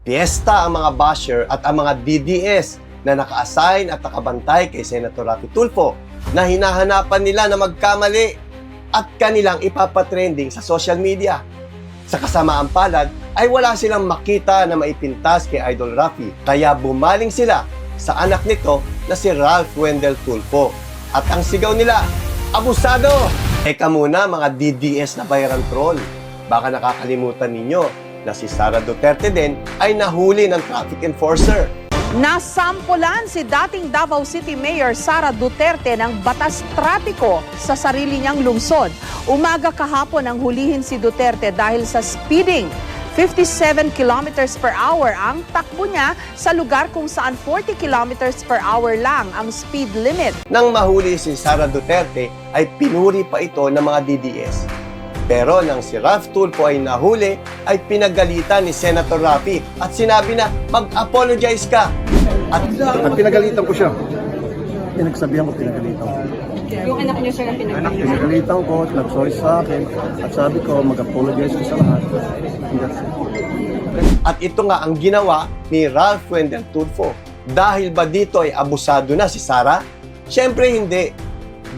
Piesta ang mga basher at ang mga DDS na naka-assign at nakabantay kay Senator Rafi Tulfo na hinahanapan nila na magkamali at kanilang ipapatrending sa social media. Sa kasamaan palad ay wala silang makita na maipintas kay Idol Rafi kaya bumaling sila sa anak nito na si Ralph Wendell Tulfo. At ang sigaw nila, Abusado! Eka muna mga DDS na bayaran troll. Baka nakakalimutan ninyo na si Sara Duterte din ay nahuli ng traffic enforcer. Nasampulan si dating Davao City Mayor Sara Duterte ng batas trapiko sa sarili niyang lungsod. Umaga kahapon ang hulihin si Duterte dahil sa speeding. 57 kilometers per hour ang takbo niya sa lugar kung saan 40 kilometers per hour lang ang speed limit. Nang mahuli si Sara Duterte ay pinuri pa ito ng mga DDS. Pero nang si Ralph Tulfo ay nahuli, ay pinagalitan ni Senator Rafi at sinabi na mag-apologize ka. At At pinagalitan ko siya. Pinagsabihan ko, pinagalitan ko. Yung anak niyo sir ang pinag Pinagalitan ko, nag-sorry sa akin, at sabi ko, mag-apologize ko sa lahat. At ito nga ang ginawa ni Ralph Wendell Tulfo. Dahil ba dito ay abusado na si Sara? Siyempre hindi.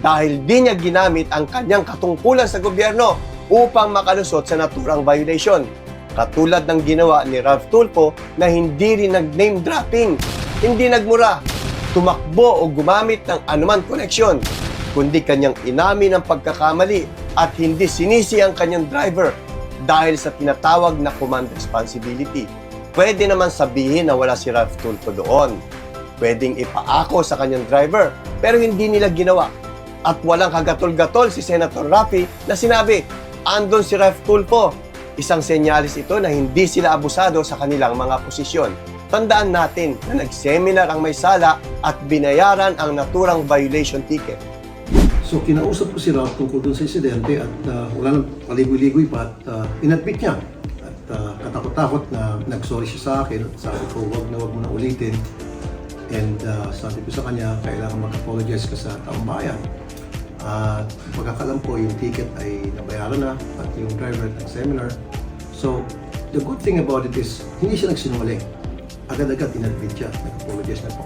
Dahil di niya ginamit ang kanyang katungkulan sa gobyerno upang makalusot sa naturang violation. Katulad ng ginawa ni Ralph Tulfo na hindi rin nag-name dropping, hindi nagmura, tumakbo o gumamit ng anuman koneksyon, kundi kanyang inamin ang pagkakamali at hindi sinisi ang kanyang driver dahil sa tinatawag na command responsibility. Pwede naman sabihin na wala si Ralph Tulfo doon. Pwedeng ipaako sa kanyang driver, pero hindi nila ginawa. At walang kagatol-gatol si Senator Rafi na sinabi, andon si Ralph Tulfo. Isang senyalis ito na hindi sila abusado sa kanilang mga posisyon. Tandaan natin na nag-seminar ang may sala at binayaran ang naturang violation ticket. So kinausap ko si Ralph tungkol dun sa insidente at uh, wala nang paligoy-ligoy pa at uh, inadmit niya. At uh, katakot-takot na nag-sorry siya sa akin. Sabi ko, wag na wag mo na ulitin. And uh, sabi ko sa kanya, kailangan mag-apologize ka sa taong bayan. At pagkakalam ko, yung ticket ay nabayaran na at yung driver ng seminar. So, the good thing about it is, hindi siya nagsinungaling. Agad-agad inadmit siya, nag-apologize na pa